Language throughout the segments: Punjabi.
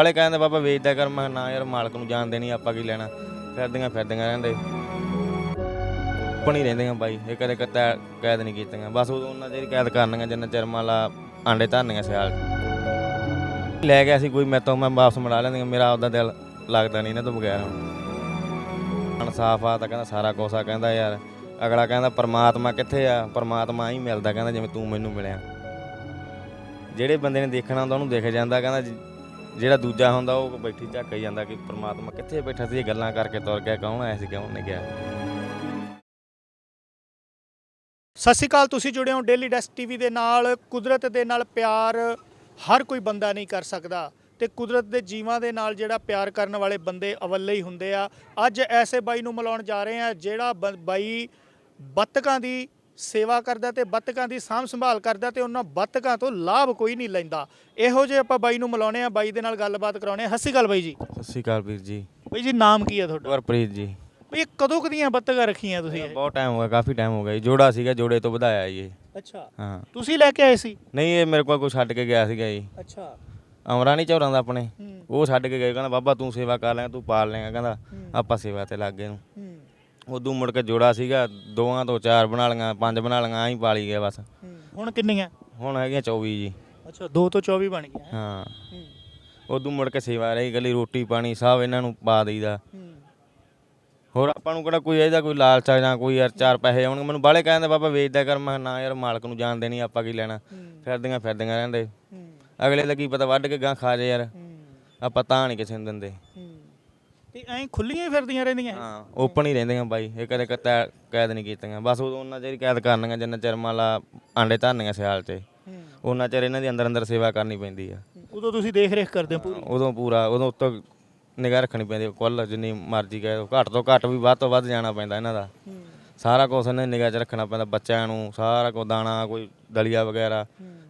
ਵਾਲੇ ਕਹਿੰਦੇ ਬਾਬਾ ਵੇਚਦਾ ਕਰ। ਮੈਂ ਕਿਹਾ ਨਾ ਯਾਰ ਮਾਲਕ ਨੂੰ ਜਾਣ ਦੇਣੀ, ਆਪਾਂ ਕੀ ਲੈਣਾ? ਫਿਰਦੀਆਂ ਫਿਰਦੀਆਂ ਰਹਿੰਦੇ। ਪਣੀ ਰਹਿੰਦੀਆਂ ਬਾਈ। ਇਹ ਕਦੇ ਕਤੈ ਕੈਦ ਨਹੀਂ ਕੀਤੀਆਂ। ਬਸ ਉਦੋਂ ਉਹਨਾਂ ਜਿਹੜੀ ਕੈਦ ਕਰਨੀਆਂ, ਜਿੰਨਾ ਚਿਰ ਮਾਲਾ ਆਂਡੇ ਧਰਨੀਆਂ ਸਿਆਲ। ਲੈ ਗਿਆ ਸੀ ਕੋਈ ਮੈਂ ਤੋਂ ਮੈਂ ਵਾਪਸ ਮੜਾ ਲੈਂਦੀਆਂ ਮੇਰਾ ਆਪਦਾ ਦਿਲ ਲੱਗਦਾ ਨਹੀਂ ਇਹਨਾਂ ਤੋਂ ਬਗੈਰ। ਹੁਣ ਸਾਫ਼ ਆ ਤਾਂ ਕਹਿੰਦਾ ਸਾਰਾ ਕੁਛ ਆ ਕਹਿੰਦਾ ਯਾਰ। ਅਗਲਾ ਕਹਿੰਦਾ ਪਰਮਾਤਮਾ ਕਿੱਥੇ ਆ? ਪਰਮਾਤਮਾ ਹੀ ਮਿਲਦਾ, ਕਹਿੰਦਾ ਜਿਵੇਂ ਤੂੰ ਮੈਨੂੰ ਮਿਲਿਆ। ਜਿਹੜੇ ਬੰਦੇ ਨੇ ਦੇਖਣਾ ਹੁੰਦਾ ਉਹਨੂੰ ਦੇਖ ਜਾਂਦਾ, ਕਹਿੰਦਾ ਜਿਹੜਾ ਦੂਜਾ ਹੁੰਦਾ, ਉਹ ਬੈਠੀ ਝੱਕ ਜਾਂਦਾ ਕਿ ਪ੍ਰਮਾਤਮਾ ਕਿੱਥੇ ਬੈਠਾ ਸੀ, ਇਹ ਗੱਲਾਂ ਕਰਕੇ ਤੁਰ ਗਿਆ, ਕੌਣ ਆਇਆ ਸੀ, ਕੌਣ ਨਹੀਂ ਗਿਆ। ਸਤਿ ਸ਼੍ਰੀ ਅਕਾਲ, ਤੁਸੀਂ ਜੁੜੇ ਹੋ ਡੇਲੀ ਡੈਸਕ ਟੀਵੀ ਦੇ ਨਾਲ। ਕੁਦਰਤ ਦੇ ਨਾਲ ਪਿਆਰ ਹਰ ਕੋਈ ਬੰਦਾ ਨਹੀਂ ਕਰ ਸਕਦਾ ਤੇ ਕੁਦਰਤ ਦੇ ਜੀਵਾਂ ਦੇ ਨਾਲ ਜਿਹੜਾ ਪਿਆਰ ਕਰਨ ਵਾਲੇ ਬੰਦੇ ਅਵੱਲੇ ਹੀ ਹੁੰਦੇ ਆ। ਅੱਜ ਐਸੇ ਬਾਈ ਨੂੰ ਮਿਲਾਉਣ ਜਾ ਰਹੇ ਆ ਜਿਹੜਾ ਬ- ਬਾਈ ਬੱਤਕਾਂ ਦੀ ਸੇਵਾ ਕਰਦਾ ਤੇ ਬੱਤਕਾਂ ਦੀ ਸਾਂਭ ਸੰਭਾਲ ਕਰਦਾ ਤੇ ਉਹਨਾਂ ਬੱਤਕਾਂ ਤੋਂ ਲਾਭ ਕੋਈ ਨਹੀਂ ਲੈਂਦਾ। ਇਹੋ ਜਿਹੇ ਆਪਾਂ ਬਾਈ ਨੂੰ ਮਿਲਾਉਣੇ ਆ ਬਾਈ ਦੇ ਨਾਲ ਗੱਲਬਾਤ ਕਰਾਉਣੇ ਆ। ਸ਼੍ਰੀ ਅਕਾਲ ਬਾਈ ਜੀ। ਸਤਿ ਸ਼੍ਰੀ ਅਕਾਲ ਵੀਰ ਜੀ। ਬਾਈ ਜੀ ਨਾਮ ਕੀ ਆ ਤੁਹਾਡਾ? ਗੁਰਪ੍ਰੀਤ ਜੀ। ਬਈ ਇਹ ਕਦੋਂ ਕਦੀਆਂ ਬੱਤਕਾਂ ਰੱਖੀਆਂ ਤੁਸੀਂ ਇਹ? ਬਹੁਤ ਟਾਈਮ ਹੋ ਗਿਆ ਕਾਫੀ ਟਾਈਮ ਹੋ ਗਿਆ ਜੀ। ਜੋੜਾ ਸੀਗਾ ਜੋੜੇ ਤੋਂ ਵਧਾਇਆ ਜੀ ਇਹ। ਅੱਛਾ। ਹਾਂ। ਤੁਸੀਂ ਲੈ ਕੇ ਆਏ ਸੀ? ਨਹੀਂ ਇਹ ਮੇਰੇ ਕੋਲ ਕੋਈ ਛੱਡ ਕੇ ਗਿਆ ਸੀਗਾ ਜੀ। ਅੱਛਾ। ਅਮਰਾ ਨਹੀਂ ਝੌਰਾਂ ਦਾ ਆਪਣੇ। ਹੂੰ। ਉਹ ਛੱਡ ਕੇ ਗਏ ਕਹਿੰਦਾ ਬਾਬਾ ਤੂੰ ਸੇਵਾ ਕਰ ਲੈ ਤੂੰ ਪਾਲ ਲੇਗਾ ਕਹਿੰਦਾ ਆਪਾਂ ਸੇਵਾ ਤੇ ਲੱਗ ਗਏ ਨੂੰ। ਉਦੋਂ ਮੁੜ ਕੇ ਜੋੜਾ ਸੀਗਾ ਦੋਆਂ ਤੋਂ ਚਾਰ ਬਣਾ ਲੀਆਂ ਪੰਜ ਬਣਾ ਲੀਆਂ ਆਹੀਂ ਪਾਲੀ ਗਿਆ ਬਸ। ਹੁਣ ਕਿੰਨੀਆਂ? ਹੁਣ ਹੈਗੀਆਂ 24 ਜੀ। ਅੱਛਾ 2 ਤੋਂ 24 ਬਣ ਗਈਆਂ ਹੈਂ? ਉਦੋਂ ਮੁੜ ਕੇ ਸੇਵਾ ਰਹੀ ਗਲੀ ਰੋਟੀ ਪਾਣੀ ਸਭ ਇਹਨਾਂ ਨੂੰ ਪਾ ਦੇਈਦਾ। ਹੋਰ ਆਪਾਂ ਨੂੰ ਕਿਹੜਾ ਕੋਈ ਇਹਦਾ ਕੋਈ ਲਾਲਚ ਆ ਜਾਂ ਕੋਈ ਯਾਰ ਚਾਰ ਪੈਸੇ ਆਉਣਗੇ? ਮੈਨੂੰ ਬਾਲੇ ਕਹਿੰਦੇ ਬਾਬਾ ਵੇਚਦਾ ਕਰ। ਮੈਂ ਕਿਹਾ ਨਾ ਯਾਰ ਮਾਲਕ ਨੂੰ ਜਾਣ ਦੇਣੀ ਆਪਾਂ ਕੀ ਲੈਣਾ? ਫਿਰਦੀਆਂ ਫਿਰਦੀਆਂ ਰਹਿੰਦੇ। ਅਗਲੇ ਦਾ ਕੀ ਪਤਾ ਵੱਢ ਕੇ ਗਾਂ ਖਾ ਜੇ ਯਾਰ। ਆਪਾਂ ਤਾਂ ਨਹੀਂ ਕਿਸੇ ਨੂੰ ਦਿੰਦੇ। ਤੇ ਐਂ ਖੁੱਲੀਆਂ ਹੀ ਫਿਰਦੀਆਂ ਰਹਿੰਦੀਆਂ ਇਹ? ਹਾਂ ਓਪਨ ਹੀ ਰਹਿੰਦੀਆਂ ਬਾਈ। ਇਹ ਕਦੇ ਕਤੈ ਕੈਦ ਨਹੀਂ ਕੀਤੀਆਂ। ਬਸ ਉਦੋਂ ਉਹਨਾਂ ਜਿਹੜੀ ਕੈਦ ਕਰਨੀਆਂ ਜਿੰਨਾ ਚਿਰ ਮਾਲਾ ਆਂਡੇ ਧਰਨੀਆਂ ਸਿਆਲ 'ਚ ਉਹਨਾਂ ਚਿਰ ਇਹਨਾਂ ਦੀ ਅੰਦਰ ਅੰਦਰ ਸੇਵਾ ਕਰਨੀ ਪੈਂਦੀ ਆ। ਉਦੋਂ ਤੁਸੀਂ ਦੇਖ ਰੇਖ ਕਰਦੇ ਹੋ ਪੂਰੀ? ਉਦੋਂ ਪੂਰਾ ਉਦੋਂ ਉੱਤੋਂ ਨਿਗਾਹ ਰੱਖਣੀ ਪੈਂਦੀ ਕੁੱਲ ਜਿੰਨੀ ਮਰਜ਼ੀ ਕਹੇ ਘੱਟ ਤੋਂ ਘੱਟ ਵੀ ਵੱਧ ਤੋਂ ਵੱਧ ਜਾਣਾ ਪੈਂਦਾ ਇਹਨਾਂ ਦਾ। ਸਾਰਾ ਕੁਝ ਇਹਨਾਂ ਨਿਗਾਹ 'ਚ ਰੱਖਣਾ ਪੈਂਦਾ ਬੱਚਿਆਂ ਨੂੰ ਸਾਰਾ ਕੁਝ ਦਾਣਾ ਕੋਈ ਦਲੀਆ ਵਗੈਰਾ।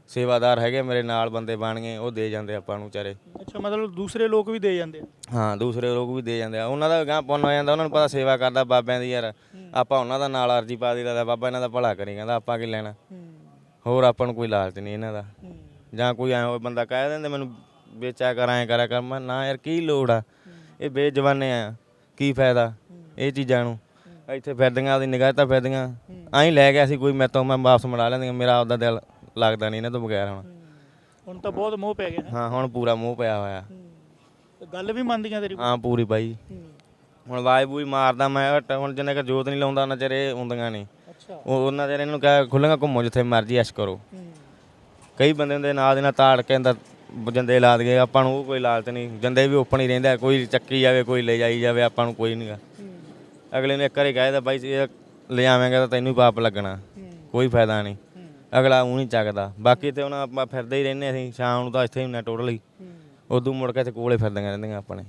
ਸੇਵਾਦਾਰ ਹੈਗੇ ਮੇਰੇ ਨਾਲ ਬੰਦੇ ਬਣ ਗਏ ਉਹ ਦੇ ਜਾਂਦੇ ਆਪਾਂ ਨੂੰ ਵਿਚਾਰੇ। ਅੱਛਾ ਮਤਲਬ ਦੂਸਰੇ ਲੋਕ ਵੀ ਦੇ ਜਾਂਦੇ ਆ? ਹਾਂ ਦੂਸਰੇ ਲੋਕ ਵੀ ਦੇ ਜਾਂਦੇ ਆ। ਉਹਨਾਂ ਦਾ ਗਾਂ ਪੁੰਨ ਹੋ ਜਾਂਦਾ ਉਹਨਾਂ ਨੂੰ ਪਤਾ ਸੇਵਾ ਕਰਦਾ ਬਾਬਿਆਂ ਦੀ ਯਾਰ। ਆਪਾਂ ਉਹਨਾਂ ਦਾ ਨਾਲ ਅਰਜੀ ਪਾ ਦਿੱਤਾ ਬਾਬਾ ਇਹਨਾਂ ਦਾ ਭਲਾ ਕਰੀ ਕਹਿੰਦਾ ਆਪਾਂ ਕੀ ਲੈਣਾ? ਹੋਰ ਆਪਾਂ ਨੂੰ ਕੋਈ ਲਾਲਚ ਨਹੀਂ ਇਹਨਾਂ ਦਾ। ਜਾਂ ਕੋਈ ਐ ਹੋਏ ਬੰਦਾ ਕਹਿ ਦਿੰਦੇ ਮੈਨੂੰ ਵੇਚਿਆ ਕਰ ਐ ਕਰਿਆ ਕਰ। ਮੈਂ ਨਾ ਯਾਰ ਕੀ ਲੋੜ ਆ? ਇਹ ਬੇਜਵਾਨੇ ਆ ਕੀ ਫਾਇਦਾ? ਇਹ ਚੀਜ਼ਾਂ ਨੂੰ। ਇੱਥੇ ਫਿਰਦੀਆਂ ਉਹਦੀ ਨਿਗਾਹ ਤਾਂ ਫਿਰਦੀਆਂ। ਐਂ ਲੈ ਗਿਆ ਸੀ ਕੋਈ ਮੈਂ ਤੋਂ ਮੈਂ ਵਾਪਸ ਮੜਾ ਲੈਂਦੀਆਂ ਮੇਰਾ ਆਪਦਾ ਦਿਲ ਲੱਗਦਾ ਨਹੀਂ ਇਹਨਾਂ ਤੋਂ ਬਗੈਰ ਹੁਣ। ਹੁਣ ਤਾਂ ਬਹੁਤ ਮੋਹ ਪੈ ਗਿਆ ਹੈ ਹਾਂ ਹੁਣ ਪੂਰਾ ਮੂੰਹ ਪਿਆ ਹੋਇਆ। ਤੇ ਗੱਲ ਵੀ ਮੰਨਦੀਆਂ ਤੇਰੀ। ਹਾਂ ਪੂਰੀ ਬਾਈ। ਹੂੰ। ਹੁਣ ਆਵਾਜ਼ ਬੂਈ ਮਾਰਦਾ ਮੈਂ ਹਟ ਹੁਣ ਜਿੰਨੇ ਕਿ ਜੋਤ ਨਹੀਂ ਲਾਉਂਦਾ ਉਹਨਾਂ ਚਿਰ ਇਹ ਹੁੰਦੀਆਂ ਨਹੀਂ। ਅੱਛਾ। ਉਹ ਉਹਨਾਂ ਚਿਰ ਇਹਨੂੰ ਕਹਿ ਖੁੱਲੀਆਂ ਘੁੰਮੋ ਜਿੱਥੇ ਮਰਜ਼ੀ ਐਸ਼ ਕਰੋ। ਹੂੰ। ਕਈ ਬੰਦੇ ਹੁੰਦੇ ਨਾਲ ਦੇ ਨਾਲ ਤਾੜ ਕੇ ਅੰਦਰ ਜੰਦੇ ਲਾ ਦਗੇ ਆਪਾਂ ਨੂੰ ਉਹ ਕੋਈ ਲਾਲਚ ਨਹੀਂ। ਜੰਦੇ ਵੀ ਓਪਨ ਹੀ ਰਹਿੰਦਾ ਕੋਈ ਚੱਕੀ ਜਾਵੇ ਕੋਈ ਲੈ ਜਾਈ ਜਾਵੇ ਆਪਾਂ ਨੂੰ ਕੋਈ ਨਹੀਂਗਾ ਅਗਲੇ ਨੇ ਇੱਕ ਵਾਰੀ ਕਹਿਦਾ ਬਾਈ ਇਹ ਲੈ ਆਵੇਂਗਾ ਤਾਂ ਤੈਨੂੰ ਹੀ ਪਾਪ ਲੱਗਣਾ। ਕੋਈ ਫਾਇਦਾ ਨਹੀਂ। ਅਗਲਾ ਉਹ ਨਹੀਂ ਚੱਕਦਾ। ਬਾਕੀ ਤੇ ਹੁਣ ਆਪਾਂ ਫਿਰਦੇ ਹੀ ਰਹਿੰਦੇ ਅਸੀਂ ਸ਼ਾਮ ਨੂੰ ਤਾਂ ਇੱਥੇ ਹੀ ਹੁੰਨੇ ਟੋਟਲੀ ਉਦੋਂ ਮੁੜ ਕੇ ਤੇ ਕੋਲੇ ਫਿਰਦੀਆਂ ਰਹਿੰਦੀਆਂ ਆਪਣੇ।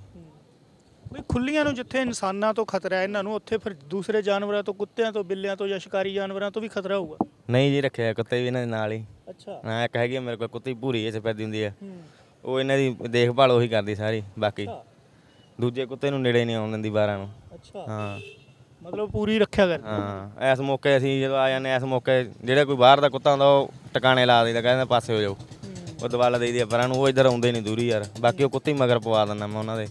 ਬਈ ਖੁੱਲੀਆਂ ਨੂੰ ਜਿੱਥੇ ਇਨਸਾਨਾਂ ਤੋਂ ਖਤਰਾ ਹੈ ਇਹਨਾਂ ਨੂੰ ਉੱਥੇ ਫਿਰ ਦੂਸਰੇ ਜਾਨਵਰਾਂ ਤੋਂ ਕੁੱਤਿਆਂ ਤੋਂ ਬਿੱਲਿਆਂ ਤੋਂ ਜਾਂ ਸ਼ਿਕਾਰੀ ਜਾਨਵਰਾਂ ਤੋਂ ਵੀ ਖਤਰਾ ਹੋਊਗਾ? ਨਹੀਂ ਜੀ ਰੱਖਿਆ ਕੁੱਤੇ ਵੀ ਇਹਨਾਂ ਦੇ ਨਾਲ ਹੀ। ਅੱਛਾ। ਹਾਂ ਇੱਕ ਹੈਗੀ ਆ ਮੇਰੇ ਕੋਲ ਕੁੱਤੀ ਭੂਰੀ ਇੱਥੇ ਫਿਰਦੀ ਹੁੰਦੀ ਆ। ਉਹ ਇਹਨਾਂ ਦੀ ਦੇਖਭਾਲ ਉਹੀ ਕਰਦੀ ਸਾਰੀ ਬਾਕੀ। ਦੂਜੇ ਕੁੱਤੇ ਨੂੰ ਨੇੜੇ ਨਹੀਂ ਆਉਣ ਦਿੰਦੀ ਬਾਰਾਂ ਨੂੰ। ਅੱਛਾ। ਹਾਂ। ਮਤਲਬ ਪੂਰੀ ਰੱਖਿਆ ਕਰ। ਹਾਂ ਇਸ ਮੌਕੇ ਅਸੀਂ ਜਦੋਂ ਆ ਜਾਂਦੇ ਹਾਂ, ਇਸ ਮੌਕੇ ਜਿਹੜਾ ਕੋਈ ਬਾਹਰ ਦਾ ਕੁੱਤਾ ਹੁੰਦਾ ਉਹ ਟਿਕਾਣੇ ਲਾ ਦੇਈਦਾ ਕਹਿੰਦਾ ਪਾਸੇ ਹੋ ਜਾਓ। ਉਹ ਦਵਾਲਾ ਦੇਈਦੀ ਆ ਪਰਾਂ ਨੂੰ ਉਹ ਇੱਧਰ ਆਉਂਦੇ ਨਹੀਂ ਦੂਰੀ ਯਾਰ। ਬਾਕੀ ਉਹ ਕੁੱਤੇ ਹੀ ਮਗਰ ਪਵਾ ਦਿੰਦਾ ਮੈਂ ਉਹਨਾਂ ਦੇ।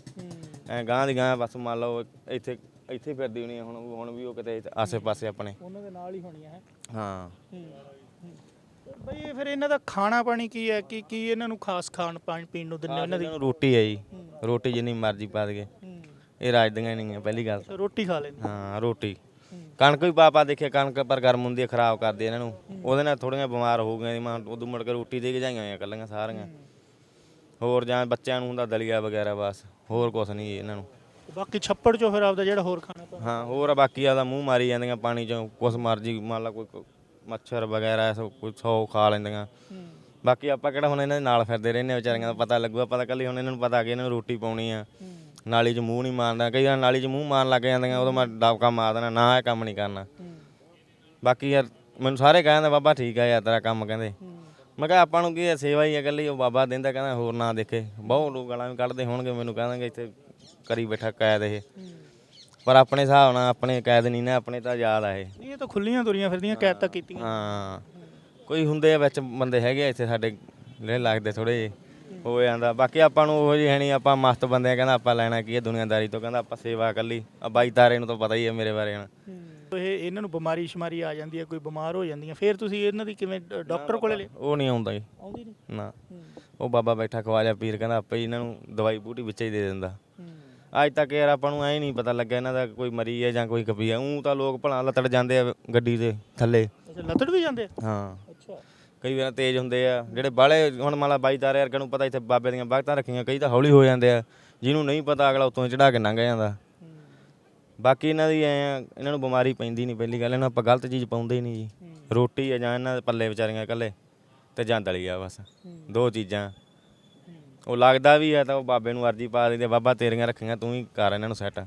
ਐ ਗਾਂ ਦੀ ਗਾਂ ਬਸ ਮੰਨ ਲਓ ਇੱਥੇ ਇੱਥੇ ਫਿਰਦੀ ਹੋਣੀ ਆ ਹੁਣ ਹੁਣ ਵੀ ਉਹ ਕਿਤੇ ਆਸੇ ਪਾਸੇ ਆਪਣੇ। ਉਹਨਾਂ ਦੇ ਨਾਲ ਹੀ ਹੋਣੀਆਂ ਹੈ। ਹਾਂ। ਬਈ ਇਹ ਫਿਰ ਇਹਨਾਂ ਦਾ ਖਾਣਾ ਪਾਣੀ ਕੀ ਹੈ? ਕੀ ਕੀ ਇਹਨਾਂ ਨੂੰ ਖਾਸ ਖਾਣ ਪਾਣ ਪੀਣ ਨੂੰ ਦਿੰਦੇ ਉਹਨਾਂ ਦੀ? ਇਹਨਾਂ ਰੋਟੀ ਹੈ ਜੀ। ਰੋਟੀ ਜਿੰਨੀ ਮਰਜ਼ੀ ਪਾ ਦਗੇ ਇਹ ਰਾਜਦੀਆਂ ਨਹੀਂ ਆ ਪਹਿਲੀ ਗੱਲ ਰੋਟੀ ਖਾ ਲੈਂਦੇ। ਹਾਂ ਰੋਟੀ। ਕਣਕ ਵੀ ਪਾਪਾ ਦੇਖਿਆ ਕਣਕ ਪਰ ਗਰਮ ਹੁੰਦੀ ਹੈ ਖਰਾਬ ਕਰਦੀ ਹੈ ਇਹਨਾਂ ਨੂੰ। ਉਹਦੇ ਨਾਲ ਥੋੜੀਆਂ ਬਿਮਾਰ ਹੋ ਗਈਆਂ ਮਾਂ ਉਦੋਂ ਮੁੜ ਕੇ ਰੋਟੀ ਦੇ ਕੇ ਜਾਈਆਂ ਹੋਈਆਂ ਕੱਲੀਆਂ ਸਾਰੀਆਂ। ਹੋਰ ਜਾਂ ਬੱਚਿਆਂ ਨੂੰ ਹੁੰਦਾ ਦਲੀਆ ਵਗੈਰਾ ਬਸ ਹੋਰ ਕੁਛ ਨਹੀਂ ਇਹਨਾਂ ਨੂੰ। ਬਾਕੀ ਛੱਪੜ ਚੋਂ ਫਿਰ ਆਪਦਾ ਜਿਹੜਾ ਹੋਰ ਖਾਣਾ ਪਾਣਾ ਹਾਂ ਹੋਰ ਆ ਬਾਕੀ ਆਦਾ ਮੂੰਹ ਮਾਰੀ ਜਾਂਦੀਆਂ ਪਾਣੀ ਚੋਂ ਕੁਛ ਮਰਜ਼ੀ ਮੰਨ ਲਾ ਕੋਈ ਮੱਛਰ ਵਗੈਰਾ ਐਸਾ ਕੋਈ ਸੌ ਖਾ ਲੈਂਦੀਆਂ। ਬਾਕੀ ਆਪਾਂ ਕਿਹੜਾ ਹੁਣ ਇਹਨਾਂ ਦੇ ਨਾਲ ਫਿਰਦੇ ਰਹਿੰਦੇ ਹਾਂ ਵਿਚਾਰੀਆਂ ਦਾ ਪਤਾ ਲੱਗੂਗਾ ਪਤਾ ਕੱਲੀ ਹੁਣ ਇਹਨਾਂ ਨੂੰ ਪਤਾ ਕਿ ਇਹਨਾਂ ਨੂੰ ਰੋਟੀ ਪਾਉਣੀ ਆ। ਨਾਲੀ 'ਚ ਮੂੰਹ ਨਹੀਂ ਮਾਰਦਾ। ਕਈ ਵਾਰ ਨਾਲੀ 'ਚ ਮੂੰਹ ਮਾਰਨ ਲੱਗ ਜਾਂਦੀਆਂ ਉਦੋਂ ਮੈਂ ਦਬਕਾ ਮਾਰ ਦੇਣਾ ਨਾ ਇਹ ਕੰਮ ਨਹੀਂ ਕਰਨਾ। ਬਾਕੀ ਯਾਰ ਮੈਨੂੰ ਸਾਰੇ ਕਹਿੰਦੇ ਬਾਬਾ ਠੀਕ ਆ ਯਾਰ ਤੇਰਾ ਕੰਮ ਕਹਿੰਦੇ। ਮੈਂ ਕਿਹਾ ਆਪਾਂ ਨੂੰ ਕੀ ਹੈ ਸੇਵਾ ਹੀ ਹੈ ਇਕੱਲੀ ਉਹ ਬਾਬਾ ਦਿੰਦਾ ਕਹਿੰਦਾ ਹੋਰ ਨਾ ਦੇਖੇ। ਬਹੁਤ ਲੋਕ ਗਾਲਾਂ ਵੀ ਕੱਢਦੇ ਹੋਣਗੇ ਮੈਨੂੰ ਕਹਿੰਦਾਗੇ ਇੱਥੇ ਕਰੀ ਬੈਠਾ ਕੈਦ ਇਹ। ਪਰ ਆਪਣੇ ਹਿਸਾਬ ਨਾਲ ਆਪਣੇ ਕੈਦ ਨਹੀਂ ਨਾ ਆਪਣੇ ਤਾਂ ਆਜ਼ਾਦ ਆ ਇਹ। ਨਹੀਂ ਇਹ ਤਾਂ ਖੁੱਲੀਆਂ ਤੁਰੀਆਂ ਫਿਰਦੀਆਂ ਕੈਦ ਤਾਂ ਕੀਤੀਆਂ। ਹਾਂ। ਕੋਈ ਹੁੰਦੇ ਆ ਵਿੱਚ ਬੰਦੇ ਹੈਗੇ ਆ ਇੱਥੇ ਸਾਡੇ ਜਿਹੜੇ ਲੱਗਦੇ ਥੋੜੇ ਹੋ ਜਾਂਦਾ। ਬਾਕੀ ਆਪਾਂ ਨੂੰ ਉਹ ਜੀ ਹੈ ਨਹੀਂ ਆਪਾਂ ਮਸਤ ਬੰਦੇ ਆ ਕਹਿੰਦਾ ਆਪਾਂ ਲੈਣਾ ਕੀ ਹੈ ਦੁਨੀਆਦਾਰੀ ਤੋਂ ਕਹਿੰਦਾ ਆਪਾਂ ਸੇਵਾ ਕੱਲੀ ਆ ਬਾਈ ਤਾਰੇ ਨੂੰ ਤਾਂ ਪਤਾ ਹੀ ਹੈ ਮੇਰੇ ਬਾਰੇ ਹੁਣ। ਇਹ ਇਹਨਾਂ ਨੂੰ ਬਿਮਾਰੀ ਸ਼ਮਾਰੀ ਆ ਜਾਂਦੀ ਹੈ ਕੋਈ ਬਿਮਾਰ ਹੋ ਜਾਂਦੀਆਂ ਫਿਰ ਤੁਸੀਂ ਇਹਨਾਂ ਦੀ ਕਿਵੇਂ ਡ- ਡਾਕਟਰ ਕੋਲੇ ਲੈ ਉਹ ਨਹੀਂ ਆਉਂਦਾ ਜੀ। ਆਉਂਦੀ ਨਹੀਂ? ਨਾ। ਉਹ ਬਾਬਾ ਬੈਠਾ ਖਵਾਜਾ ਪੀਰ ਕਹਿੰਦਾ ਆਪੇ ਹੀ ਇਹਨਾਂ ਨੂੰ ਦਵਾਈ ਬੂਟੀ ਵਿੱਚ ਹੀ ਦੇ ਦਿੰਦਾ। ਅੱਜ ਤੱਕ ਯਾਰ ਆਪਾਂ ਨੂੰ ਐ ਨਹੀਂ ਪਤਾ ਲੱਗਾ ਇਹਨਾਂ ਦਾ ਕੋਈ ਮਰੀ ਹੈ ਜਾਂ ਕੋਈ ਕਪੀ ਹੈ। ਉਹ ਤਾਂ ਲੋਕ ਭਲਾ ਲੱਤੜ ਜਾਂਦੇ ਆ ਗੱਡੀ ਦੇ ਥੱਲੇ। ਅੱਛਾ ਲੱਤੜ ਵੀ ਜਾਂਦੇ ਆ? ਹਾਂ। ਕਈ ਵਾਰ ਤੇਜ਼ ਹੁੰਦੇ ਆ, ਜਿਹੜੇ ਬਾਲੇ ਹੁਣ ਮਾਲਾ ਬਾਈ ਤਾਰੇ ਵਰਗੇ ਨੂੰ ਪਤਾ ਇੱਥੇ ਬਾਬੇ ਦੀਆਂ ਬਖਤਾਂ ਰੱਖੀਆਂ, ਕਈ ਤਾਂ ਹੌਲੀ ਹੋ ਜਾਂਦੇ ਆ, ਜਿਹਨੂੰ ਨਹੀਂ ਪਤਾ ਅਗਲਾ ਉਤੋਂ ਚੜਾ ਕੇ ਲੰਘ ਜਾਂਦਾ। ਬਾਕੀ ਇਹਨਾਂ ਦੀ ਐ ਇਹਨਾਂ ਨੂੰ ਬਿਮਾਰੀ ਪੈਂਦੀ ਨਹੀਂ ਪਹਿਲੀ ਗੱਲ, ਇਹਨਾਂ ਆਪਾਂ ਗਲਤ ਚੀਜ਼ ਪਾਉਂਦੇ ਹੀ ਨਹੀਂ ਜੀ। ਰੋਟੀ ਆ ਜਾਂ ਇਹਨਾਂ ਦੇ ਪੱਲੇ ਵਿਚਾਰੀਆਂ ਇਕੱਲੇ ਤੇ ਜਾਂ ਦਲੀ ਆ ਬਸ, ਦੋ ਚੀਜ਼ਾਂ। ਉਹ ਲੱਗਦਾ ਵੀ ਆ ਤਾਂ ਉਹ ਬਾਬੇ ਨੂੰ ਅਰਜੀ ਪਾ ਦਿੰਦੇ ਬਾਬਾ ਤੇਰੀਆਂ ਰੱਖੀਆਂ, ਤੂੰ ਹੀ ਕਰ ਇਹਨਾਂ ਨੂੰ ਸੈੱਟ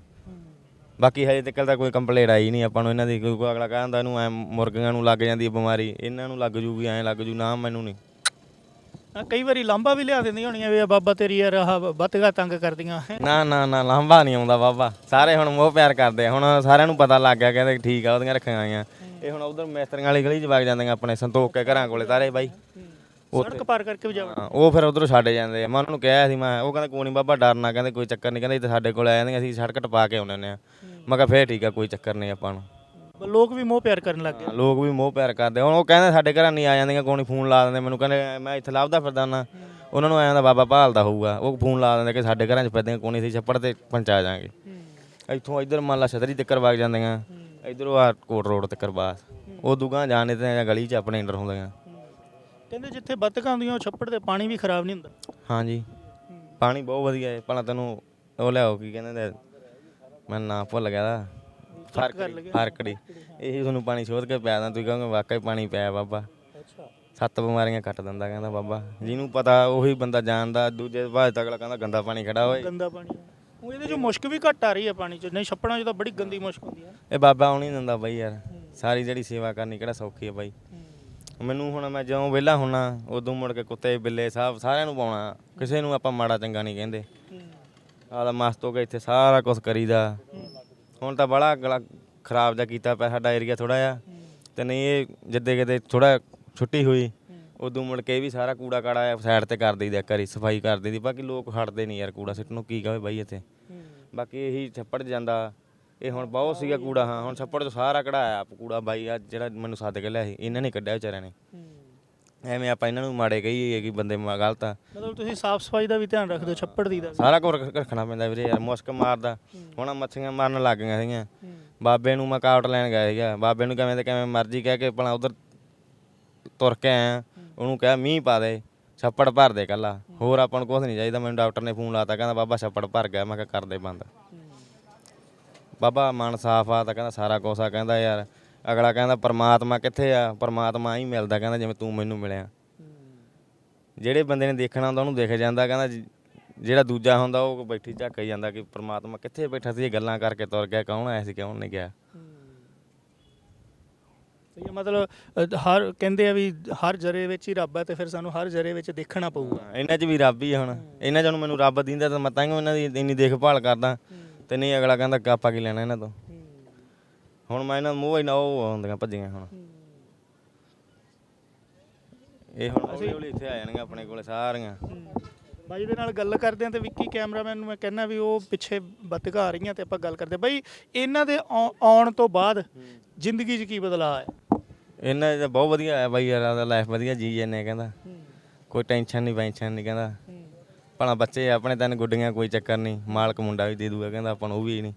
ਬਾਕੀ ਹਜੇ ਤੱਕ ਤਾਂ ਕੋਈ ਕੰਪਲੇਂਟ ਆਈ ਨਹੀਂ ਆਪਾਂ ਨੂੰ ਇਹਨਾਂ ਦੀ ਕੋਈ ਕੋਈ ਅਗਲਾ ਕਹਿੰਦਾ ਇਹਨੂੰ ਐ ਮੁਰਗੀਆਂ ਨੂੰ ਲੱਗ ਜਾਂਦੀ ਹੈ ਬਿਮਾਰੀ ਇਹਨਾਂ ਨੂੰ ਲੱਗ ਜੂਗੀ ਐ ਲੱਗ ਜੂ ਨਾ ਮੈਨੂੰ ਨਹੀਂ। ਕਈ ਵਾਰੀ ਲਾਂਬਾ ਵੀ ਲਿਆ ਦਿੰਦੀਆਂ ਹੋਣੀਆਂ ਵੀ ਆ ਬਾਬਾ ਤੇਰੀ ਯਾਰ ਆਹ ਬੱਤਗਾ ਤੰਗ ਕਰਦੀਆਂ। ਨਾ ਨਾ ਨਾ ਲਾਂਭਾ ਨਹੀਂ ਆਉਂਦਾ ਬਾਬਾ। ਸਾਰੇ ਹੁਣ ਮੋਹ ਪਿਆਰ ਕਰਦੇ ਆ। ਹੁਣ ਸਾਰਿਆਂ ਨੂੰ ਪਤਾ ਲੱਗ ਗਿਆ ਕਹਿੰਦੇ ਠੀਕ ਆ ਉਹਦੀਆਂ ਰੱਖੀਆਂ ਆਈਆਂ ਇਹ ਹੁਣ ਉਧਰ ਮਿਸਤਰੀਆਂ ਵਾਲੀ ਗਲੀ 'ਚ ਵਗ ਜਾਂਦੀਆਂ ਆਪਣੇ ਸੰਤੋਖ ਕੇ ਘਰਾਂ ਕੋਲੇ ਸਾਰੇ ਬਾਈ। ਸੜਕ ਪਾਰ ਕਰਕੇ ਵੀ ਜਾਵੜ ਹਾਂ, ਉਹ ਫਿਰ ਉਧਰੋਂ ਛੱਡ ਜਾਂਦੇ ਆ। ਮੈਂ ਉਹਨਾਂ ਨੂੰ ਕਿਹਾ ਸੀ ਮੈਂ ਉਹ ਕਹਿੰਦੇ ਕੋਈ ਨਹੀਂ ਬਾਬਾ ਡਰਨਾ ਕਹਿੰਦੇ ਕੋਈ ਚੱਕਰ ਨਹੀਂ ਕਹਿੰਦੇ ਇੱਥੇ ਸਾਡੇ ਕੋਲ ਆ ਜਾਂਦੀਆਂ ਅਸੀਂ ਸੜਕ ਟਪਾ ਕੇ ਆਉਂਦੇ ਹੁੰਦੇ ਆ। ਮੈਂ ਕਿਹਾ ਫੇਰ ਠੀਕ ਆ ਕੋਈ ਚੱਕਰ ਨਹੀਂ ਆਪਾਂ ਨੂੰ। ਲੋਕ ਵੀ ਮੋਹ ਪਿਆਰ ਕਰਨ ਲੱਗ ਗਏ। ਲੋਕ ਵੀ ਮੋਹ ਪਿਆਰ ਕਰਦੇ। ਹੁਣ ਉਹ ਕਹਿੰਦੇ ਸਾਡੇ ਘਰਾਂ ਨਹੀਂ ਆ ਜਾਂਦੀਆਂ ਕੋਈ ਫੋਨ ਲਾ ਦਿੰਦੇ। ਮੈਨੂੰ ਕਹਿੰਦੇ ਮੈਂ ਇੱਥੇ ਲੱਭਦਾ ਫਿਰਦਾ ਨਾ ਉਹਨਾਂ ਨੂੰ ਆਇਆ ਦਾ ਬਾਬਾ ਭਾਲਦਾ ਹੋਊਗਾ। ਉਹ ਫੋਨ ਲਾ ਦਿੰਦੇ ਕਿ ਸਾਡੇ ਘਰਾਂ 'ਚ ਕੋਈ ਨਹੀਂ ਸੀ ਛੱਪੜ ਤੇ ਪਹੁੰਚਾ ਜਾਾਂਗੇ। ਇੱਥੋਂ ਇੱਧਰ ਮੰਨ ਲਾ ਛਤਰੀ ਤੱਕ ਵਗ ਜਾਂਦੀਆਂ। ਇੱਧਰੋਂ ਆ ਕੋਟ ਰੋਡ ਤੱਕ ਬਾਸ। ਉਹ ਦੁਗਾਂ ਜਾਣੇ ਤੇ ਗਲੀ 'ਚ ਆਪਣੇ ਇੰਟਰ ਹੁੰਦੀਆਂ। ਕਹਿੰਦੇ ਜਿੱਥੇ ਬੱਤਕਾਂ ਹੁੰਦੀਆਂ ਉਹ ਛੱਪੜ ਤੇ ਪਾਣੀ ਵੀ ਖਰਾਬ ਨਹੀਂ ਹੁੰਦਾ। ਹਾਂਜੀ। ਪਾਣੀ ਬਹੁਤ ਵਧੀਆ ਹੈ ਭਲਾ ਤੈਨੂੰ ਉਹ ਲਿਆਓ ਕੀ ਕਹਿੰਦੇ ਨੇ ਮੈਂ ਨਾਂ ਭੁੱਲ ਗਿਆ ਦਾ। ਫਰਕੜੀ ਫਰਕੜੀ ਇਹੀ ਤੁਹਾਨੂੰ ਪਾਣੀ ਸ਼ੋਧ ਕੇ ਪਿਆ ਦਾਂ ਤੁਸੀਂ ਕਹੋਗੇ ਵਾਕਈ ਪਾਣੀ ਪਿਆ ਬਾਬਾ। ਅੱਛਾ। ਸੱਤ ਬਿਮਾਰੀਆਂ ਕੱਟ ਦਿੰਦਾ ਕਹਿੰਦਾ ਬਾਬਾ। ਜਿਹਨੂੰ ਪਤਾ ਉਹੀ ਬੰਦਾ ਜਾਣਦਾ ਦੂਜੇ ਭਾਜ ਤੱਕ ਕਹਿੰਦਾ ਗੰਦਾ ਪਾਣੀ ਖੜਾ ਹੋਏ। ਗੰਦਾ ਪਾਣੀ। ਉਹ ਇਹਦੇ ਚੋਂ ਮੁਸ਼ਕ ਵੀ ਘੱਟ ਆ ਰਹੀ ਹੈ ਪਾਣੀ ਚ। ਨਹੀਂ ਛੱਪੜਾਂ ਚ ਤਾਂ ਬੜੀ ਗੰਦੀ ਮੁਸ਼ਕ ਹੁੰਦੀ ਹੈ। ਇਹ ਬਾਬਾ ਆਉਣ ਦਿੰਦਾ ਬਾਈ ਯਾਰ। ਸਾਰੀ ਜਿਹੜੀ ਸੇਵਾ ਕਰਨੀ ਕਿਹੜਾ ਸੌਖੀ ਹੈ ਬਾਈ। ਮੈਨੂੰ ਹੁਣ ਮੈਂ ਜਦੋਂ ਵਿਹਲਾ ਹੁਣਾ ਉਦੋਂ ਮੁੜ ਕੇ ਕੁੱਤੇ ਬਿੱਲੇ ਸਭ ਸਾਰਿਆਂ ਨੂੰ ਪਾਉਣਾ। ਕਿਸੇ ਨੂੰ ਆਪਾਂ ਮਾੜਾ ਚੰਗਾ ਨਹੀਂ ਕਹਿੰਦੇ। ਆਦਾ ਮਸਤ ਹੋ ਕੇ ਇੱਥੇ, ਸਾਰਾ ਕੁਝ ਕਰੀਦਾ। ਹੁਣ ਤਾਂ ਬੜਾ ਗਲਾ ਖਰਾਬ ਜਿਹਾ ਕੀਤਾ ਪਿਆ ਸਾਡਾ ਏਰੀਆ ਥੋੜਾ ਜਿਹਾ। ਤੇ ਨਹੀਂ, ਇਹ ਜਿੱਦੇ ਕਿਤੇ ਥੋੜਾ ਛੁੱਟੀ ਹੋਈ, ਉਦੋਂ ਮੁੜ ਕੇ ਵੀ ਸਾਰਾ ਕੂੜਾ ਕਾੜਾ ਸਾਈਡ ਤੇ ਕਰ ਦਈਦਾ ਕਰੀ ਸਫ਼ਾਈ ਕਰ ਦਈਦੀ। ਬਾਕੀ ਲੋਕ ਹਟਦੇ ਨਹੀਂ ਯਾਰ ਕੂੜਾ ਸਿੱਟਣ ਨੂੰ, ਕੀ ਕਹੇ ਬਾਈ ਇੱਥੇ? ਬਾਕੀ ਇਹੀ ਛੱਪੜ 'ਚ ਜਾਂਦਾ। ਇਹ ਹੁਣ ਬਹੁਤ ਸੀਗਾ ਕੂੜਾ, ਹਾਂ, ਹੁਣ ਛੱਪੜ 'ਚ ਸਾਰਾ ਕਢਾਇਆ ਆਪ ਕੂੜਾ ਬਾਈ ਆ ਜਿਹੜਾ ਮੈਨੂੰ ਸੱਦ ਕੇ ਲਿਆ ਸੀ, ਇਹਨਾਂ ਨੇ ਕੱਢਿਆ ਵਿਚਾਰਿਆਂ ਨੇ। ਐਵੇਂ ਆਪਾਂ ਇਹਨਾਂ ਨੂੰ ਮਾੜੇ ਕਹੀਏ ਕਿ ਬੰਦੇ ਮਾ ਗਲਤ ਆ। ਮਤਲਬ ਤੁਸੀਂ ਸਾਫ਼ ਸਫ਼ਾਈ ਦਾ ਵੀ ਧਿਆਨ ਰੱਖਦੇ ਹੋ ਛੱਪੜ ਦੀ ਦਾ। ਸਾਰਾ ਕੁਝ ਰੱਖ- ਰੱਖਣਾ ਪੈਂਦਾ ਵੀਰੇ ਯਾਰ ਮੁਸ਼ਕ ਮਾਰਦਾ। ਹੁਣ ਆਹ ਮੱਛੀਆਂ ਮਾਰਨ ਲੱਗ ਗਈਆਂ ਸੀਗੀਆਂ। ਬਾਬੇ ਨੂੰ ਮੈਂ ਕਾਵਟ ਲੈਣ ਗਿਆ ਸੀਗਾ। ਬਾਬੇ ਨੂੰ ਕਿਵੇਂ ਤੇ ਕਿਵੇਂ ਮਰਜ਼ੀ ਕਹਿ ਕੇ ਭਲਾ ਉਧਰ ਤੁਰ ਕੇ ਆਇਆ। ਉਹਨੂੰ ਕਿਹਾ ਮੀਂਹ ਪਾ ਦੇ ਛੱਪੜ ਭਰ ਦੇ ਕੱਲਾ। ਹੋਰ ਆਪਾਂ ਨੂੰ ਕੁਝ ਨਹੀਂ ਚਾਹੀਦਾ। ਮੈਨੂੰ ਡਾਕਟਰ ਨੇ ਫੋਨ ਲਾਤਾ ਕਹਿੰਦਾ ਬਾਬਾ ਛੱਪੜ ਭਰ ਗਿਆ। ਮੈਂ ਕਿਹਾ ਕਰ ਦੇ ਬੰਦ ਬਾਬਾ ਮਨ ਸਾਫ਼ ਆ ਤਾਂ ਕਹਿੰਦਾ ਸਾਰਾ ਕੁਛ ਆ। ਕਹਿੰਦਾ ਯਾਰ ਅਗਲਾ ਕਹਿੰਦਾ ਪਰਮਾਤਮਾ ਕਿੱਥੇ ਆ? ਪਰਮਾਤਮਾ ਹੀ ਮਿਲਦਾ ਕਹਿੰਦਾ ਜਿਵੇਂ ਤੂੰ ਮੈਨੂੰ ਮਿਲਿਆ। ਜਿਹੜੇ ਬੰਦੇ ਨੇ ਦੇਖਣਾ ਹੁੰਦਾ ਉਹਨੂੰ ਦਿਖ ਜਾਂਦਾ ਕਹਿੰਦਾ ਜਿਹੜਾ ਦੂਜਾ ਹੁੰਦਾ ਉਹ ਬੈਠੀ ਝੱਕ ਜਾਂਦਾ ਕਿ ਪ੍ਰਮਾਤਮਾ ਕਿੱਥੇ ਬੈਠਾ ਸੀ ਇਹ ਗੱਲਾਂ ਕਰਕੇ ਤੁਰ ਗਿਆ ਕੌਣ ਆਇਆ ਸੀ ਕੌਣ ਨਹੀਂ ਗਿਆ। ਇਹ ਮਤਲਬ ਹਰ ਕਹਿੰਦੇ ਆ ਵੀ ਹਰ ਜਰੇ ਵਿੱਚ ਹੀ ਰੱਬ ਹੈ ਤੇ ਫਿਰ ਸਾਨੂੰ ਹਰ ਜਰੇ ਵਿੱਚ ਦੇਖਣਾ ਪਊਗਾ। ਇਹਨਾਂ 'ਚ ਵੀ ਰੱਬ ਹੀ ਆ ਹੁਣ। ਇਹਨਾਂ 'ਚ ਹੁਣ ਮੈਨੂੰ ਰੱਬ ਦਿੰਦਾ ਤਾਂ ਮੈਂ ਤਾਂ ਇਹਨਾਂ ਦੀ ਇੰਨੀ ਦੇਖਭਾਲ ਕਰਦਾ। ਤੇ ਨਹੀਂ ਅਗਲਾ ਕਹਿੰਦਾ ਕਿ ਆਪਾਂ ਕੀ ਲੈਣਾ ਇਹਨਾਂ ਤੋਂ? ਹੁਣ ਮੈਂ ਇਹਨਾਂ ਨੂੰ ਮੂੰਹ ਹੀ ਨਾ ਉਹ ਹੁੰਦੀਆਂ ਭੱਜੀਆਂ ਹੁਣ। ਇਹ ਹੁਣ ਹੌਲੀ ਹੌਲੀ ਇੱਥੇ ਆ ਜਾਣਗੇ ਆਪਣੇ ਕੋਲੇ ਸਾਰੀਆਂ। ਬਾਈ ਦੇ ਨਾਲ ਗੱਲ ਕਰਦੇ ਆ ਤੇ ਵਿੱਕੀ ਕੈਮਰਾਮੈਨ ਨੂੰ ਮੈਂ ਕਹਿੰਦਾ ਵੀ ਉਹ ਪਿੱਛੇ ਬੱਤਕਾਂ ਆ ਰਹੀਆਂ ਤੇ ਆਪਾਂ ਗੱਲ ਕਰਦੇ। ਬਾਈ ਇਹਨਾਂ ਦੇ ਆਉ- ਆਉਣ ਤੋਂ ਬਾਅਦ ਜ਼ਿੰਦਗੀ 'ਚ ਕੀ ਬਦਲਾਅ ਆਇਆ? ਇਹਨਾਂ ਦਾ ਬਹੁਤ ਵਧੀਆ ਹੈ ਬਾਈ ਯਾਰ ਦਾ ਲਾਈਫ ਵਧੀਆ ਜੀ ਜਾਂਦੇ ਕਹਿੰਦਾ। ਕੋਈ ਟੈਨਸ਼ਨ ਨਹੀਂ ਪੈਨਸ਼ਨ ਨਹੀਂ ਕਹਿੰਦਾ। ਭਲਾ ਬੱਚੇ ਆ ਆਪਣੇ ਤਿੰਨ ਗੁੱਡੀਆਂ ਕੋਈ ਚੱਕਰ ਨਹੀਂ ਮਾਲਕ ਮੁੰਡਾ ਵੀ ਦੇ ਦੂਗਾ ਕਹਿੰਦਾ ਆਪਾਂ ਨੂੰ ਉਹ ਵੀ ਨਹੀਂ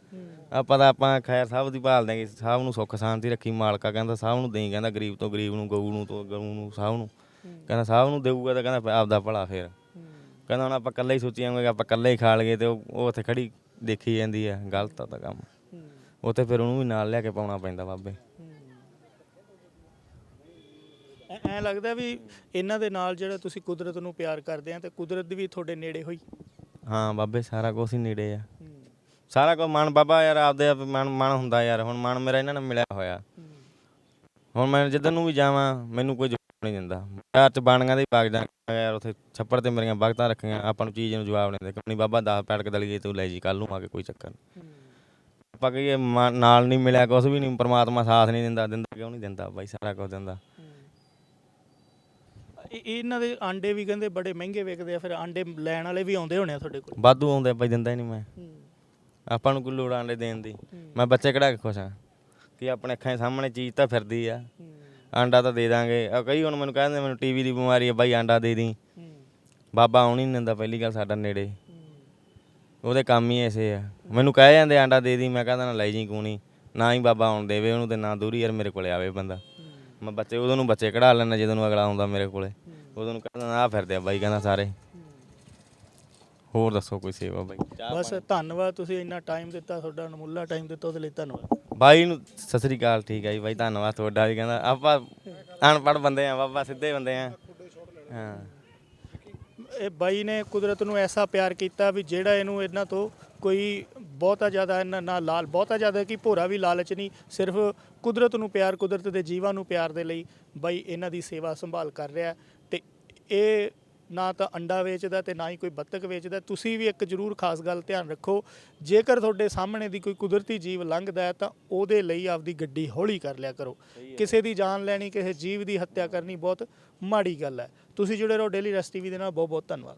ਆਪਾਂ ਤਾਂ ਆਪਾਂ ਖੈਰ ਸਭ ਦੀ ਭਾਲ ਦੇਂਗੇ ਸਭ ਨੂੰ ਸੁੱਖ ਸ਼ਾਂਤੀ ਰੱਖੀ ਮਾਲਕਾ ਕਹਿੰਦਾ ਸਭ ਨੂੰ ਦੇਈ ਕਹਿੰਦਾ ਗਰੀਬ ਤੋਂ ਗਰੀਬ ਨੂੰ ਗਊ ਨੂੰ ਤੋਂ ਗਊ ਨੂੰ ਸਭ ਨੂੰ। ਕਹਿੰਦਾ ਸਭ ਨੂੰ ਦੇਊਗਾ ਤਾਂ ਕਹਿੰਦਾ ਆਪਦਾ ਭਲਾ ਫੇਰ। ਕਹਿੰਦਾ ਹੁਣ ਆਪਾਂ ਇਕੱਲੇ ਹੀ ਸੋਚੀ ਜਾਵਾਂਗੇ ਆਪਾਂ ਇਕੱਲੇ ਹੀ ਖਾ ਲਈਏ ਤੇ ਉਹ ਉੱਥੇ ਖੜੀ ਦੇਖੀ ਜਾਂਦੀ ਆ ਗਲਤ ਆ ਤਾਂ ਕੰਮ। ਉੱਥੇ ਫਿਰ ਉਹਨੂੰ ਵੀ ਨਾਲ ਲਿਆ ਕੇ ਪਾਉਣਾ ਪੈਂਦਾ ਬਾਬੇ। ਐਂ ਲੱਗਦਾ ਵੀ ਇਹਨਾਂ ਦੇ ਨਾਲ ਜਿਹੜਾ ਤੁਸੀਂ ਕੁਦਰਤ ਨੂੰ ਪਿਆਰ ਕਰਦੇ ਆ ਤੇ ਕੁਦਰਤ ਵੀ ਤੁਹਾਡੇ ਨੇੜੇ ਹੋਈ। ਹਾਂ ਬਾਬੇ ਸਾਰਾ ਕੁਝ ਹੀ ਨੇੜੇ ਆ। ਸਾਰਾ ਕੁਝ ਮਨ ਬਾਬਾ ਯਾਰ ਆਪਦੇ ਆਪ ਮਨ ਮਨ ਹੁੰਦਾ ਯਾਰ ਹੁਣ ਮਨ ਮੇਰਾ ਇਹਨਾਂ ਨਾਲ ਮਿਲਿਆ ਹੋਇਆ। ਹੁਣ ਮੈਂ ਜਿੱਧਰ ਨੂੰ ਵੀ ਜਾਵਾਂ ਮੈਨੂੰ ਕੋਈ ਜਵਾਬ ਨਹੀਂ ਦਿੰਦਾ। ਯਾਰ ਚ ਬਾਣੀਆਂ ਦੇ ਬਾਗ ਜਾ ਯਾਰ ਉੱਥੇ ਛੱਪੜ ਤੇ ਮੇਰੀਆਂ ਬਗਤਾਂ ਰੱਖੀਆਂ ਆਪਾਂ ਨੂੰ ਚੀਜ਼ ਨੂੰ ਜਵਾਬ ਨਹੀਂ ਦਿੰਦੇ। ਨਹੀਂ ਬਾਬਾ 10 ਪੈੜ ਕੇ ਦਲੀਏ ਤੂੰ ਲੈ ਜੀ ਕੱਲ ਨੂੰ ਆ ਕੇ ਕੋਈ ਚੱਕਰ ਨਹੀਂ। ਆਪਾਂ ਕਹੀਏ ਮਨ- ਨਾਲ ਨਹੀਂ ਮਿਲਿਆ ਕੁਝ ਵੀ ਨਹੀਂ ਪ੍ਰਮਾਤਮਾ ਸਾਥ ਨਹੀਂ ਦਿੰਦਾ ਦਿੰਦਾ ਕਿਉਂ ਨਹੀਂ ਦਿੰਦਾ ਬਾਈ ਸਾਰਾ ਕੁਝ ਦਿੰਦਾ। ਇਹ- ਇਹਨਾਂ ਦੇ ਆਂਡੇ ਵੀ ਕਹਿੰਦੇ ਬੜੇ ਮਹਿੰਗੇ ਵਿਕਦੇ ਆ ਫਿਰ ਆਂਡੇ ਲੈਣ ਵਾਲੇ ਵੀ ਆਉਂਦੇ ਹੋਣੇ ਆ ਤੁਹਾਡੇ ਕੋਲ? ਵਾਧੂ ਆਉਂਦੇ ਆ ਬਾਈ ਦਿੰਦਾ ਹੀ ਨਹੀਂ ਮੈਂ। ਆਪਾਂ ਨੂੰ ਕੋਈ ਲੋੜ ਆਂਡੇ ਦੇਣ ਦੀ। ਮੈਂ ਬੱਚੇ ਕਢਾ ਕੇ ਖੁਸ਼ ਹਾਂ ਕਿ ਆਪਣੇ ਅੱਖਾਂ ਦੇ ਸਾਹਮਣੇ ਚੀਜ਼ ਤਾਂ ਫਿਰਦੀ ਆ। ਆਂਡਾ ਤਾਂ ਦੇ ਦਾਂਗੇ। ਆ ਕਈ ਹੁਣ ਮੈਨੂੰ ਕਹਿੰਦੇ ਮੈਨੂੰ ਟੀਵੀ ਦੀ ਬਿਮਾਰੀ ਹੈ ਬਾਈ ਆਂਡਾ ਦੇ ਦੀ। ਬਾਬਾ ਆਉਣ ਨਹੀਂ ਦਿੰਦਾ ਪਹਿਲੀ ਗੱਲ ਸਾਡਾ ਨੇੜੇ। ਉਹਦੇ ਕੰਮ ਹੀ ਐਸੇ ਆ। ਮੈਨੂੰ ਕਹਿ ਜਾਂਦੇ ਆਂਡਾ ਦੇ ਦੀ ਮੈਂ ਕਹਿੰਦਾ ਨਾ ਲੈ ਜੀ ਕੂਣੀ। ਨਾ ਹੀ ਬਾਬਾ ਆਉਣ ਦੇਵੇ ਉਹਨੂੰ ਤੇ ਨਾ ਦੂਰੀ ਯਾਰ ਮੇਰੇ ਕੋਲੇ ਆਵੇ ਬੰਦਾ। ਮੈਂ ਬੱਚੇ ਉਦੋਂ ਨੂੰ ਬੱਚੇ ਕਢਾ ਲੈਣਾ ਜਦੋਂ ਨੂੰ ਅਗਲਾ ਆਉਂਦਾ ਮੇਰੇ ਕੋਲੇ। ਉਦੋਂ ਨੂੰ ਕਹਿੰਦਾ ਆ ਫਿਰਦੇ ਆ ਬਾਈ ਕਹਿੰਦਾ ਸਾਰੇ। ਹੋਰ ਦੱਸੋ ਕੋਈ ਸੇਵਾ ਬਾਈ। ਬਸ ਧੰਨਵਾਦ ਤੁਸੀਂ ਇੰਨਾ ਟਾਈਮ ਦਿੱਤਾ ਤੁਹਾਡਾ ਅਨਮੁੱਲਾ ਟਾਈਮ ਦਿੱਤਾ ਉਹਦੇ ਲਈ ਧੰਨਵਾਦ। ਬਾਈ ਨੂੰ ਸਤਿ ਸ੍ਰੀ ਅਕਾਲ ਠੀਕ ਹੈ ਜੀ ਬਾਈ ਧੰਨਵਾਦ ਤੁਹਾਡਾ ਵੀ ਕਹਿੰਦਾ ਆਪਾਂ ਅਨਪੜ੍ਹ ਬੰਦੇ ਆ ਬਾਬਾ ਸਿੱਧੇ ਬੰਦੇ ਆ। ਹਾਂ। ਇਹ ਬਾਈ ਨੇ ਕੁਦਰਤ ਨੂੰ ਐਸਾ ਪਿਆਰ ਕੀਤਾ ਵੀ ਜਿਹੜਾ ਇਹਨੂੰ ਇਹਨਾਂ ਤੋਂ ਕੋਈ ਬਹੁਤਾ ਜ਼ਿਆਦਾ ਇਹਨਾਂ ਨਾਲ ਲਾਲ ਬਹੁਤਾ ਜ਼ਿਆਦਾ ਕਿ ਭੋਰਾ ਵੀ ਲਾਲਚ ਨਹੀਂ ਸਿਰਫ ਕੁਦਰਤ ਨੂੰ ਪਿਆਰ ਕੁਦਰਤ ਦੇ ਜੀਵਾਂ ਨੂੰ ਪਿਆਰ ਦੇ ਲਈ ਬਾਈ ਇਹਨਾਂ ਦੀ ਸੇਵਾ ਸੰਭਾਲ ਕਰ ਰਿਹਾ। ਤੇ ਇਹ ਨਾ ਤਾਂ ਅੰਡਾ ਵੇਚਦਾ ਤੇ ਨਾ ਹੀ ਕੋਈ ਬੱਤਕ ਵੇਚਦਾ। ਤੁਸੀਂ ਵੀ ਇੱਕ ਜ਼ਰੂਰ ਖਾਸ ਗੱਲ ਧਿਆਨ ਰੱਖੋ ਜੇਕਰ ਤੁਹਾਡੇ ਸਾਹਮਣੇ ਦੀ ਕੋਈ ਕੁਦਰਤੀ ਜੀਵ ਲੰਘਦਾ ਹੈ ਤਾਂ ਉਹਦੇ ਲਈ ਆਪਦੀ ਗੱਡੀ ਹੌਲੀ ਕਰ ਲਿਆ ਕਰੋ। ਕਿਸੇ ਦੀ ਜਾਨ ਲੈਣੀ ਕਿਸੇ ਜੀਵ ਦੀ ਹੱਤਿਆ ਕਰਨੀ ਬਹੁਤ ਮਾੜੀ ਗੱਲ ਹੈ। ਤੁਸੀਂ ਜੁੜੇ ਰਹੋ ਡੇਲੀ ਰੈਸਟ ਟੀਵੀ ਦੇ ਨਾਲ। ਬਹੁਤ ਬਹੁਤ ਧੰਨਵਾਦ।